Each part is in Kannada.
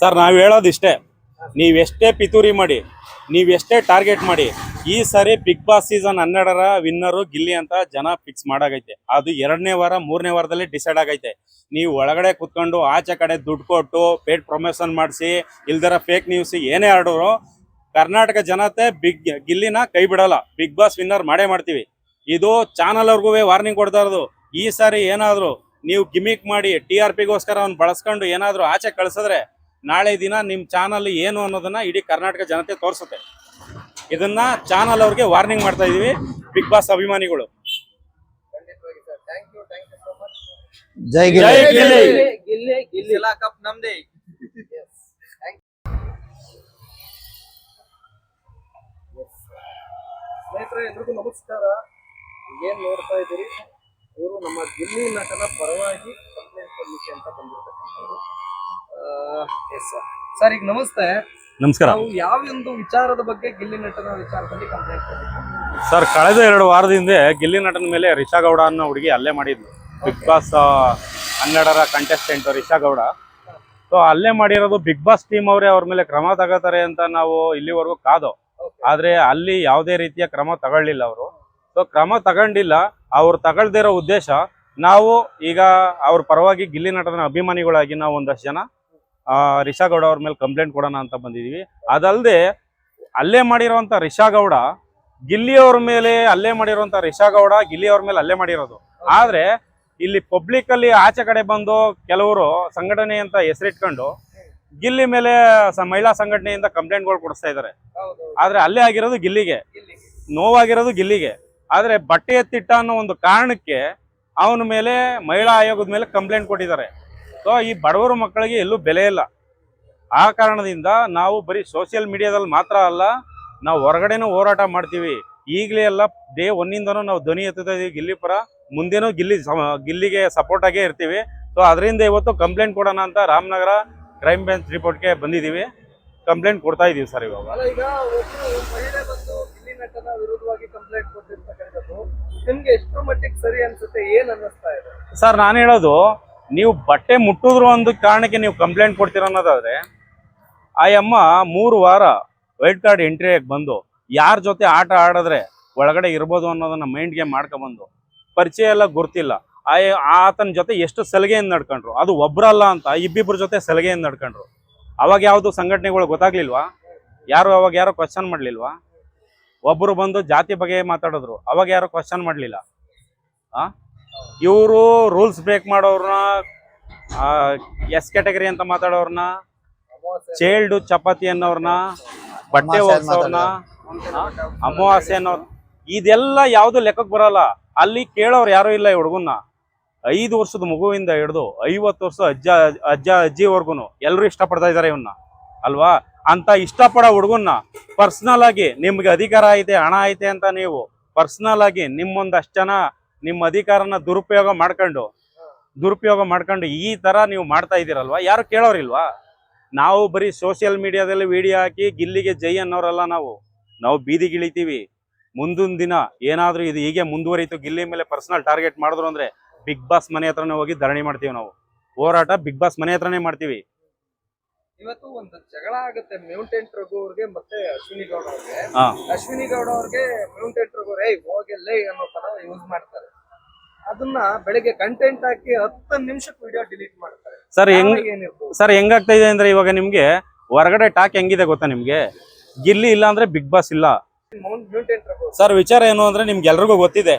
ಸರ್, ನಾವು ಹೇಳೋದಿಷ್ಟೇ ನೀವೆಷ್ಟೇ ಪಿತೂರಿ ಮಾಡಿ ನೀವೆಷ್ಟೇ ಟಾರ್ಗೆಟ್ ಮಾಡಿ, ಈ ಸಾರಿ ಬಿಗ್ ಬಾಸ್ ಸೀಸನ್ ಹನ್ನೆರಡರ ವಿನ್ನರು ಗಿಲ್ಲಿ ಅಂತ ಜನ ಫಿಕ್ಸ್ ಮಾಡಾಗೈತೆ. ಅದು ಎರಡನೇ ವಾರ, ಮೂರನೇ ವಾರದಲ್ಲಿ ಡಿಸೈಡ್ ಆಗೈತೆ. ನೀವು ಒಳಗಡೆ ಕುತ್ಕೊಂಡು ಆಚೆ ಕಡೆ ದುಡ್ಡು ಕೊಟ್ಟು ಪೇಡ್ ಪ್ರಮೋಷನ್ ಮಾಡಿಸಿ, ಇಲ್ದರ ಫೇಕ್ ನ್ಯೂಸ್ ಏನೇ ಆಡೋರು, ಕರ್ನಾಟಕ ಜನತೆ ಬಿಗ್ ಗಿಲ್ಲಿನ ಕೈ ಬಿಡಲ್ಲ. ಬಿಗ್ ಬಾಸ್ ವಿನ್ನರ್ ಮಾಡೇ ಮಾಡ್ತೀವಿ. ಇದು ಚಾನಲ್ ಅವ್ರಿಗೂ ವಾರ್ನಿಂಗ್ ಕೊಡ್ತಾ ಇರೋದು. ಈ ಸಾರಿ ಏನಾದ್ರು, ನೀವು ಗಿಮಿಕ್ ಮಾಡಿ ಟಿ ಆರ್ ಪಿಗೋಸ್ಕರ ಅವ್ನು ಬಳಸ್ಕೊಂಡು ಏನಾದ್ರು ಆಚೆ ಕಳ್ಸಿದ್ರೆ ನಾಳೆ ದಿನ ನಿಮ್ಮ ಚಾನಲ್ ಏನು ಅನ್ನೋದನ್ನ ಇಡೀ ಕರ್ನಾಟಕ ಜನತೆ ತೋರಿಸುತ್ತೆ. ಇದನ್ನ ಚಾನಲ್ ಅವ್ರಿಗೆ ವಾರ್ನಿಂಗ್ ಮಾಡ್ತಾ ಇದೀವಿ. ಬಿಗ್ ಬಾಸ್ ಅಭಿಮಾನಿಗಳು. ಖಂಡಿತವಾಗಿ sir thank you thank you so much ಜೈ ಜೈ ಗಿಲ್ಲಿ ಗಿಲ್ಲಿ. ಗಿಲ್ಲಿ. ಗಿಲ್ಲಿ ಕಪ್ ನಮ್ದೇ. ಸ್ನೇಹಿತರೆ ಎಲ್ರಿಗೂ ನಮಸ್ಕಾರ. ಏನ್ ನೋಡ್ತಾ ಇದ್ದೀರಿ? ಇವರು ನಮ್ಮ ಗಿಲ್ಲಿ ನಟನ ಪರವಾಗಿ ಕಂಪ್ಲೇಂಟ್ ಕೊಡ್ಲಿಕ್ಕೆ ಅಂತ ಬಂದಿರ್ತಕ್ಕಂಥವ್ರು. ಎಸ್ ಸರ್ ಸರ್ ಈಗ ನಮಸ್ತೆ. ನಮಸ್ಕಾರ. ನಾವು ಯಾವ ಒಂದು ವಿಚಾರದ ಬಗ್ಗೆ ಗಿಲ್ಲಿ ನಟನ ವಿಚಾರದಲ್ಲಿ ಕಂಪ್ಲೇಂಟ್ ಸರ್ ಕಳೆದ ಎರಡು ವಾರದ ಹಿಂದೆ ಗಿಲ್ಲಿ ನಟನ ಮೇಲೆ ರಿಷಾ ಗೌಡ ಅನ್ನೋ ಹುಡುಗಿ ಅಲ್ಲೇ ಮಾಡಿದ್ಲು. ಬಿಗ್ ಬಾಸ್ ಹನ್ನೆರಡರ ಕಂಟೆಸ್ಟೆಂಟ್ ರಿಷಾ ಗೌಡ. ಸೊ ಅಲ್ಲೇ ಮಾಡಿರೋದು ಬಿಗ್ ಬಾಸ್ ಟೀಮ್ ಅವರೇ ಅವ್ರ ಮೇಲೆ ಕ್ರಮ ತಗೋತಾರೆ ಅಂತ ನಾವು ಇಲ್ಲಿವರೆಗೂ ಕಾದೋ. ಆದ್ರೆ ಅಲ್ಲಿ ಯಾವುದೇ ರೀತಿಯ ಕ್ರಮ ತಗೊಳ್ಳಿಲ್ಲ ಅವರು. ಸೊ ಕ್ರಮ ತಗೊಂಡಿಲ್ಲ. ಅವ್ರು ತಗೊಳ್ದಿರೋ ಉದ್ದೇಶ ನಾವು ಈಗ ಅವ್ರ ಪರವಾಗಿ ಗಿಲ್ಲಿ ನಟನ ಅಭಿಮಾನಿಗಳಾಗಿ ನಾವು ಒಂದಷ್ಟು ಜನ ರಿಷಾ ಗೌಡ ಅವ್ರ ಮೇಲೆ ಕಂಪ್ಲೇಂಟ್ ಕೊಡೋಣ ಅಂತ ಬಂದಿದೀವಿ. ಅದಲ್ಲದೆ ಅಲ್ಲೇ ಮಾಡಿರೋಂತ ರಿಷಾ ಗೌಡ ಗಿಲ್ಲಿ ಅವ್ರ ಮೇಲೆ ಅಲ್ಲೇ ಮಾಡಿರೋಂತ ರಿಷಾ ಗೌಡ ಗಿಲ್ಲಿ ಮೇಲೆ ಅಲ್ಲೇ ಮಾಡಿರೋದು. ಆದ್ರೆ ಇಲ್ಲಿ ಪಬ್ಲಿಕ್ ಅಲ್ಲಿ ಆಚೆ ಕಡೆ ಬಂದು ಕೆಲವರು ಸಂಘಟನೆ ಅಂತ ಹೆಸರಿಟ್ಕೊಂಡು ಗಿಲ್ಲಿ ಮೇಲೆ ಮಹಿಳಾ ಸಂಘಟನೆಯಿಂದ ಕಂಪ್ಲೇಂಟ್ಗಳು ಕೊಡಿಸ್ತಾ ಇದ್ದಾರೆ ಆದ್ರೆ ಅಲ್ಲೇ ಆಗಿರೋದು ಗಿಲ್ಲಿಗೆ. ನೋವಾಗಿರೋದು ಗಿಲ್ಲಿಗೆ. ಆದ್ರೆ ಬಟ್ಟೆ ಎತ್ತಿಟ್ಟ ಅನ್ನೋ ಒಂದು ಕಾರಣಕ್ಕೆ ಅವನ ಮೇಲೆ ಮಹಿಳಾ ಆಯೋಗದ ಮೇಲೆ ಕಂಪ್ಲೇಂಟ್ ಕೊಟ್ಟಿದ್ದಾರೆ. ಸೊ ಈ ಬಡವರ ಮಕ್ಕಳಿಗೆ ಎಲ್ಲೂ ಬೆಲೆ ಇಲ್ಲ. ಆ ಕಾರಣದಿಂದ ನಾವು ಬರೀ ಸೋಷಿಯಲ್ ಮೀಡಿಯಾದಲ್ಲಿ ಮಾತ್ರ ಅಲ್ಲ ನಾವು ಹೊರಗಡೆನೂ ಹೋರಾಟ ಮಾಡ್ತೀವಿ. ಈಗಲೇ ಎಲ್ಲ ಡೇ ಒನ್ನಿಂದನೂ ನಾವು ಧ್ವನಿ ಎತ್ತುತ್ತಾ ಇದೀವಿ ಗಿಲ್ಲಿ ಪರ. ಮುಂದೇನೂ ಗಿಲ್ಲಿ ಗಿಲ್ಲಿಗೆ ಸಪೋರ್ಟ್ ಆಗೇ ಇರ್ತೀವಿ. ಸೊ ಅದರಿಂದ ಇವತ್ತು ಕಂಪ್ಲೇಂಟ್ ಕೊಡೋಣ ಅಂತ ರಾಮನಗರ ಕ್ರೈಮ್ ಬ್ರಾಂಚ್ ರಿಪೋರ್ಟ್ಗೆ ಬಂದಿದ್ದೀವಿ. ಕಂಪ್ಲೇಂಟ್ ಕೊಡ್ತಾ ಇದೀವಿ ಸರ್ ಇವಾಗ. ಸರ್ ನಾನು ಹೇಳೋದು ನೀವು ಬಟ್ಟೆ ಮುಟ್ಟಿದ್ರು ಒಂದು ಕಾರಣಕ್ಕೆ ನೀವು ಕಂಪ್ಲೇಂಟ್ ಕೊಡ್ತೀರ ಅನ್ನೋದಾದ್ರೆ ಆ ಅಮ್ಮ, ಮೂರು ವಾರ ವೈಟ್ ಕಾರ್ಡ್ ಎಂಟ್ರಿಯಾಗಿ ಬಂದು ಯಾರ ಜೊತೆ ಆಟ ಆಡಿದ್ರೆ ಒಳಗಡೆ ಇರ್ಬೋದು ಅನ್ನೋದನ್ನ ಮೈಂಡ್ಗೆ ಮಾಡ್ಕೊಬಂದು, ಪರಿಚಯ ಎಲ್ಲ ಗುರ್ತಿಲ್ಲ. ಆ ಆತನ ಜೊತೆ ಎಷ್ಟು ಸಲಿಗೆಯಿಂದ ನಡ್ಕೊಂಡ್ರು? ಅದು ಒಬ್ರಲ್ಲ ಅಂತ, ಇಬ್ಬಿಬ್ರ ಜೊತೆ ಸಲಿಗೆಯಿಂದ ನಡ್ಕೊಂಡ್ರು. ಅವಾಗ ಯಾವುದು ಸಂಘಟನೆಗಳು ಗೊತ್ತಾಗ್ಲಿಲ್ವಾ? ಯಾರು ಅವಾಗ ಯಾರು ಕ್ವಶನ್ ಮಾಡಲಿಲ್ವಾ? ಒಬ್ಬರು ಬಂದು ಜಾತಿ ಬಗ್ಗೆ ಮಾತಾಡಿದ್ರು, ಅವಾಗ ಯಾರು ಕ್ವಶನ್ ಮಾಡ್ಲಿಲ್ಲ. ಆ? ಇವರು ರೂಲ್ಸ್ ಬ್ರೇಕ್ ಮಾಡೋರ್ನ ಎಸ್ ಕ್ಯಾಟಗರಿ ಅಂತ ಮಾತಾಡೋರ್ನ ಚೈಲ್ಡ್ ಚಪಾತಿ ಅನ್ನೋರ್ನ ಬಟ್ಟೆ ಹೋಗ್ಸೋರ್ನ ಅಮಾವಾಸ್ಯೆ ಅನ್ನೋರ್ ಇದೆಲ್ಲ ಯಾವ್ದು ಲೆಕ್ಕಕ್ಕೆ ಬರಲ್ಲ. ಅಲ್ಲಿ ಕೇಳೋರು ಯಾರು ಇಲ್ಲ ಈ ಹುಡುಗನ್ನ. ಐದು ವರ್ಷದ ಮಗುವಿಂದ ಹಿಡಿದು ಐವತ್ತು ವರ್ಷ ಅಜ್ಜ ಅಜ್ಜ ಅಜ್ಜಿವರ್ಗುನು ಎಲ್ಲರೂ ಇಷ್ಟಪಡ್ತಾ ಇದಾರೆ ಇವನ್ನ ಅಲ್ವಾ? ಅಂತ ಇಷ್ಟಪಡೋ ಹುಡುಗನ್ನ ಪರ್ಸನಲ್ ಆಗಿ ನಿಮ್ಗೆ ಅಧಿಕಾರ ಐತೆ ಹಣ ಐತೆ ಅಂತ ನೀವು ಪರ್ಸನಲ್ ಆಗಿ ನಿಮ್ಮೊಂದಷ್ಟು ಜನ ನಿಮ್ಮ ಅಧಿಕಾರನ ದುರುಪಯೋಗ ಮಾಡ್ಕೊಂಡು ದುರುಪಯೋಗ ಮಾಡ್ಕೊಂಡು ಈ ತರ ನೀವು ಮಾಡ್ತಾ ಇದ್ದೀರಲ್ವಾ? ಯಾರು ಕೇಳೋರಿಲ್ವಾ? ನಾವು ಬರೀ ಸೋಷಿಯಲ್ ಮೀಡಿಯಾದಲ್ಲಿ ವಿಡಿಯೋ ಹಾಕಿ ಗಿಲ್ಲಿಗೆ ಜೈ ಅನ್ನೋರಲ್ಲ ನಾವು. ನಾವು ಬೀದಿಗಿಳಿತೀವಿ ಮುಂದಿನ ದಿನ ಏನಾದರೂ ಇದು ಹೀಗೆ ಮುಂದುವರಿತು, ಗಿಲ್ಲಿ ಮೇಲೆ ಪರ್ಸನಲ್ ಟಾರ್ಗೆಟ್ ಮಾಡಿದ್ರು ಅಂದ್ರೆ ಬಿಗ್ ಬಾಸ್ ಮನೆ ಹತ್ರನೇ ಹೋಗಿ ಧರಣಿ ಮಾಡ್ತೀವಿ ನಾವು. ಹೋರಾಟ ಬಿಗ್ ಬಾಸ್ ಮನೆ ಹತ್ರನೇ ಮಾಡ್ತೀವಿ. ಇವತ್ತು ಒಂದು ಜಗಳ ಆಗುತ್ತೆ ಮೌಂಟೇನ್ ರಘು ಅವ್ರಿಗೆ ಮತ್ತೆ ಅಶ್ವಿನಿ ಗೌಡ ಅವ್ರಿಗೆ. ಹಾ. ಅಶ್ವಿನಿ ಗೌಡ ಅವ್ರಿಗೆ ಮ್ಯೂಂಟೆಂಟ್ ರಘು ಏಯ್ ಹೋಗಿಲ್ಲೇ ಅನ್ನೋ ಪದ ಯೂಸ್ ಮಾಡ್ತಾರೆ. ಅದನ್ನ ಬೆಳಿಗ್ಗೆ ಕಂಟೆಂಟ್ ಹಾಕಿ ಹತ್ತು ನಿಮಿಷಕ್ಕೆ ವಿಡಿಯೋ ಡಿಲೀಟ್ ಮಾಡ್ತಾರೆ. ಸರ್ ಹೆಂಗ್ ಕಾರಣ ಏನಿರ್ಬೋದು? ಸರ್ ಹೆಂಗಾಗ್ತಾ ಇದೆ ಅಂದ್ರೆ ಇವಾಗ ನಿಮ್ಗೆ ಹೊರಗಡೆ ಟಾಕ್ ಹೆಂಗಿದೆ ಗೊತ್ತಾ ನಿಮ್ಗೆ? ಗಿಲ್ಲಿ ಇಲ್ಲ ಅಂದ್ರೆ ಬಿಗ್ ಬಾಸ್ ಇಲ್ಲ. ರಘು ಸರ್ ವಿಚಾರ ಏನು ಅಂದ್ರೆ ನಿಮ್ಗೆ ಎಲ್ರಿಗೂ ಗೊತ್ತಿದೆ.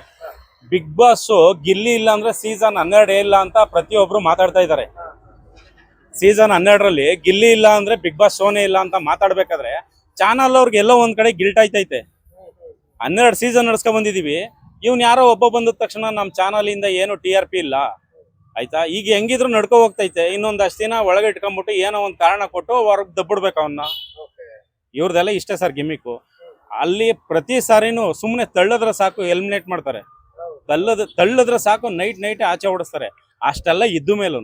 ಬಿಗ್ ಬಾಸ್ ಗಿಲ್ಲಿ ಇಲ್ಲ ಅಂದ್ರೆ ಸೀಸನ್ ಹನ್ನೆರಡೇ ಇಲ್ಲ ಅಂತ ಪ್ರತಿಯೊಬ್ರು ಮಾತಾಡ್ತಾ ಇದ್ದಾರೆ. ಸೀಸನ್ ಹನ್ನೆರಡರಲ್ಲಿ ಗಿಲ್ಲಿ ಇಲ್ಲ ಅಂದ್ರೆ ಬಿಗ್ ಬಾಸ್ ಶೋನೇ ಇಲ್ಲ ಅಂತ ಮಾತಾಡ್ಬೇಕಾದ್ರೆ ಚಾನಲ್ ಅವ್ರಿಗೆ ಎಲ್ಲೋ ಒಂದ್ ಕಡೆ ಗಿಲ್ಟ್ ಆಯ್ತೈತೆ. ಹನ್ನೆರಡು ಸೀಸನ್ ನಡ್ಸ್ಕೊಂಡ್ ಬಂದಿದೀವಿ. ಇವ್ನ್ ಯಾರೋ ಒಬ್ಬ ಬಂದ ತಕ್ಷಣ ನಮ್ಮ ಚಾನಲ್ ಇಂದ ಏನು ಟಿ ಆರ್ ಪಿ ಇಲ್ಲ. ಆಯ್ತಾ? ಈಗ ಹೆಂಗಿದ್ರು ನಡ್ಕೊ ಹೋಗ್ತೈತೆ. ಇನ್ನೊಂದಷ್ಟು ದಿನ ಒಳಗೆ ಇಟ್ಕೊಂಡ್ಬಿಟ್ಟು ಏನೋ ಒಂದ್ ಕಾರಣ ಕೊಟ್ಟು ಹೊರಗ್ ದಬ್ಬಿಡ್ಬೇಕು ಅವನ್ನ ಇವ್ರದೆಲ್ಲ ಇಷ್ಟೇ ಸರ್ ಗಿಮಿಕ್ಕು ಅಲ್ಲಿ ಪ್ರತಿ ಸಾರಿನೂ ಸುಮ್ಮನೆ ತಳ್ಳದ್ರೆ ಸಾಕು, ಎಲಿಮಿನೇಟ್ ಮಾಡ್ತಾರೆ. ತಳ್ಳದ ತಳ್ಳದ್ರೆ ಸಾಕು, ನೈಟ್ ನೈಟ್ ಆಚೆ ಓಡಿಸ್ತಾರೆ. ಅಷ್ಟೆಲ್ಲ ಇದ್ದ ಮೇಲೂ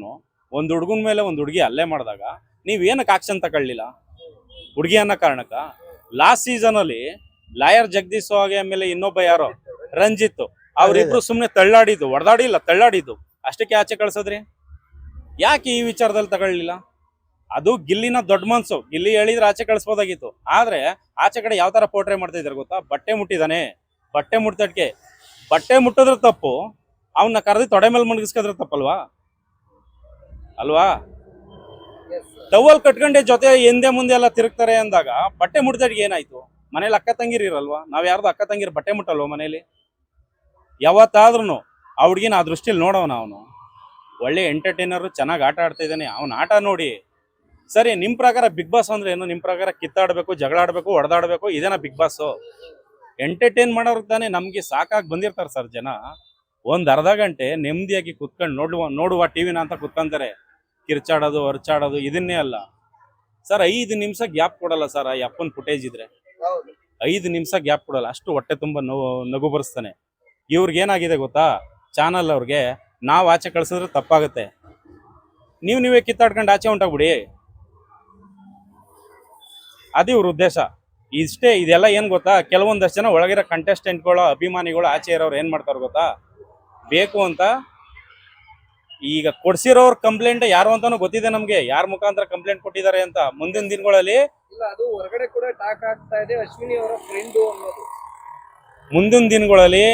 ಒಂದು ಹುಡುಗನ ಮೇಲೆ ಒಂದು ಹುಡುಗಿ ಅಲ್ಲೇ ಮಾಡಿದಾಗ ನೀವು ಏನಕ್ಕೆ ಆಕ್ಷನ್ ತಗೊಳ್ಳಿಲ್ಲ? ಹುಡುಗಿ ಅನ್ನೋ ಕಾರಣಕ್ಕ? ಲಾಸ್ಟ್ ಸೀಸನ್ ಅಲ್ಲಿ ಲಾಯರ್ ಜಗದೀಶ್ ಹಾಗೆ ಆಮೇಲೆ ಇನ್ನೊಬ್ಬ ಯಾರೋ? ರಂಜಿತ್. ಅವ್ರಿಬ್ರು ಸುಮ್ಮನೆ ತಳ್ಳಾಡಿದ್ದು ಹೊಡೆದಾಡಿಲ್ಲ ತಳ್ಳಾಡಿದ್ದು. ಅಷ್ಟಕ್ಕೆ ಆಚೆ ಕಳ್ಸದ್ರಿ? ಯಾಕೆ ಈ ವಿಚಾರದಲ್ಲಿ ತಗೊಳ್ಳಿಲ್ಲ? ಅದು ಗಿಲ್ಲಿನ ದೊಡ್ಡ ಮನ್ಸು. ಗಿಲ್ಲಿ ಹೇಳಿದ್ರೆ ಆಚೆ ಕಳಿಸ್ಬೋದಾಗಿತ್ತು. ಆದ್ರೆ ಆಚೆ ಕಡೆ ಯಾವ ತರ ಪೋಟ್ರೆ ಮಾಡ್ತಾ ಇದಾರೆ ಗೊತ್ತಾ? ಬಟ್ಟೆ ಮುಟ್ಟಿದಾನೆ. ಬಟ್ಟೆ ಮುಟ್ಟದಕ್ಕೆ ಬಟ್ಟೆ ಮುಟ್ಟಿದ್ರೆ ತಪ್ಪು. ಅವನ್ನ ಕರೆದು ತೊಡೆ ಮೇಲೆ ಮಲಗಿಸ್ಕಿದ್ರೆ ತಪ್ಪಲ್ವಾ? ಅಲ್ವಾ? ಟವಲ್ ಕಟ್ಕೊಂಡೆ ಜೊತೆ ಹಿಂದೆ ಮುಂದೆ ಎಲ್ಲ ತಿರುಗ್ತಾರೆ ಅಂದಾಗ ಬಟ್ಟೆ ಮುಟ್ಟಿದಡ್ಗೆ ಏನಾಯ್ತು? ಮನೇಲಿ ಅಕ್ಕ ತಂಗಿರಿ ಇರಲ್ವಾ ನಾವ್ ಯಾರ್ದು ಅಕ್ಕ ತಂಗಿರ್ ಬಟ್ಟೆ ಮುಟ್ಟಲ್ವ ಮನೇಲಿ? ಯಾವತ್ತಾದ್ರೂ ಆ ಹುಡ್ಗಿನ ಆ ದೃಷ್ಟಿಲಿ ನೋಡೋಣ ಅವನು. ಒಳ್ಳೆ ಎಂಟರ್ಟೈನರ್ ಚೆನ್ನಾಗಿ ಆಟ ಆಡ್ತಾ ಇದ್ದಾನೆ. ಅವನ ಆಟ ನೋಡಿ. ಸರಿ ನಿಮ್ ಪ್ರಕಾರ ಬಿಗ್ ಬಾಸ್ ಅಂದ್ರೆ ಏನು? ನಿಮ್ ಪ್ರಕಾರ ಕಿತ್ತಾಡ್ಬೇಕು ಜಗಳ ಆಡ್ಬೇಕು ಹೊಡೆದಾಡ್ಬೇಕು ಇದೇನಾ ಬಿಗ್ ಬಾಸ್? ಎಂಟರ್ಟೈನ್ ಮಾಡೋರು ತಾನೆ ನಮ್ಗೆ ಸಾಕಾಗಿ ಬಂದಿರ್ತಾರೆ ಸರ್ ಜನ. ಒಂದ್ ಅರ್ಧ ಗಂಟೆ ನೆಮ್ಮದಿಯಾಗಿ ಕುತ್ಕೊಂಡು ನೋಡುವ ನೋಡುವ ಟಿವಿನ ಅಂತ ಕುತ್ಕೊಂತಾರೆ. ಕಿರ್ಚಾಡೋದು ಹೊರಚಾಡೋದು ಇದನ್ನೇ ಅಲ್ಲ. ಸರ್ ಐದು ನಿಮಿಷ ಗ್ಯಾಪ್ ಕೊಡಲ್ಲ ಸರ್ ಆ ಅಪ್ಪನ ಫುಟೇಜ್ ಇದ್ರೆ. ಐದು ನಿಮಿಷ ಗ್ಯಾಪ್ ಕೊಡಲ್ಲ ಅಷ್ಟು ಹೊಟ್ಟೆ ತುಂಬ ನೋವು ನಗು ಬರ್ಸ್ತಾನೆ ಇವ್ರಿಗೆ ಏನಾಗಿದೆ ಗೊತ್ತಾ? ಚಾನಲ್ ಅವ್ರಿಗೆ ನಾವು ಆಚೆ ಕಳ್ಸಿದ್ರೆ ತಪ್ಪಾಗುತ್ತೆ. ನೀವು ನೀವೇ ಕಿತ್ತಾಡ್ಕೊಂಡು ಆಚೆ ಹೊಂಟೋಗ್ಬಿಡಿ. ಅದು ಇವ್ರ ಉದ್ದೇಶ. ಇಷ್ಟೇ ಇದೆಲ್ಲ ಏನು ಗೊತ್ತಾ? ಕೆಲವೊಂದಷ್ಟು ಜನ ಒಳಗಿರೋ ಕಂಟೆಸ್ಟೆಂಟ್ಗಳು ಅಭಿಮಾನಿಗಳು ಆಚೆ ಇರೋರು ಏನು ಮಾಡ್ತಾರೆ ಗೊತ್ತಾ? ಬೇಕು ಅಂತ ಈಗ ಕೊಡ್ಸಿರೋರ್ ಕಂಪ್ಲೇಂಟ್ ಯಾರು ಅಂತಾನು ಗೊತ್ತಿದೆ ನಮ್ಗೆ. ಯಾರ ಮುಖಾಂತರ ಕಂಪ್ಲೇಂಟ್ ಕೊಟ್ಟಿದ್ದಾರೆ ಅಂತ ಮುಂದಿನ ದಿನಗಳಲ್ಲಿ ಇಲ್ಲ ಅದು ಹೊರಗಡೆ ಕೂಡ ಟಾಕ್ ಆಗ್ತಾ ಇದೆ. ಅಶ್ವಿನಿ ಅವರ ಫ್ರೆಂಡು ಅನ್ನೋದು. ಮುಂದಿನ ದಿನಗಳಲ್ಲಿ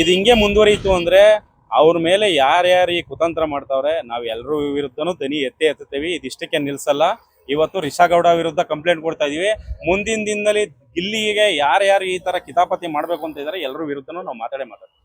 ಇದು ಹಿಂಗೆ ಮುಂದುವರಿಯಿತು ಅಂದ್ರೆ ಅವ್ರ ಮೇಲೆ ಯಾರ್ಯಾರು ಈ ಕುತಂತ್ರ ಮಾಡ್ತಾವ್ರೆ ನಾವ್ ಎಲ್ಲರೂ ವಿರುದ್ಧನೂ ದನಿ ಎತ್ತೇ ಎತ್ತುತ್ತೇವೆ. ಇದಿಷ್ಟಕ್ಕೆ ನಿಲ್ಸಲ್ಲ. ಇವತ್ತು ರಿಷಾಗೌಡ ವಿರುದ್ಧ ಕಂಪ್ಲೇಂಟ್ ಕೊಡ್ತಾ ಇದೀವಿ. ಮುಂದಿನ ದಿನದಲ್ಲಿ ಗಿಲ್ಲಿಗೆ ಯಾರ್ಯಾರು ಈ ತರ ಕಿತಾಪತಿ ಮಾಡ್ಬೇಕು ಅಂತ ಇದಾರೆ ಎಲ್ಲರೂ ವಿರುದ್ಧನೂ ನಾವು ಮಾತಾಡೇ ಮಾತಾಡ್ತೀವಿ.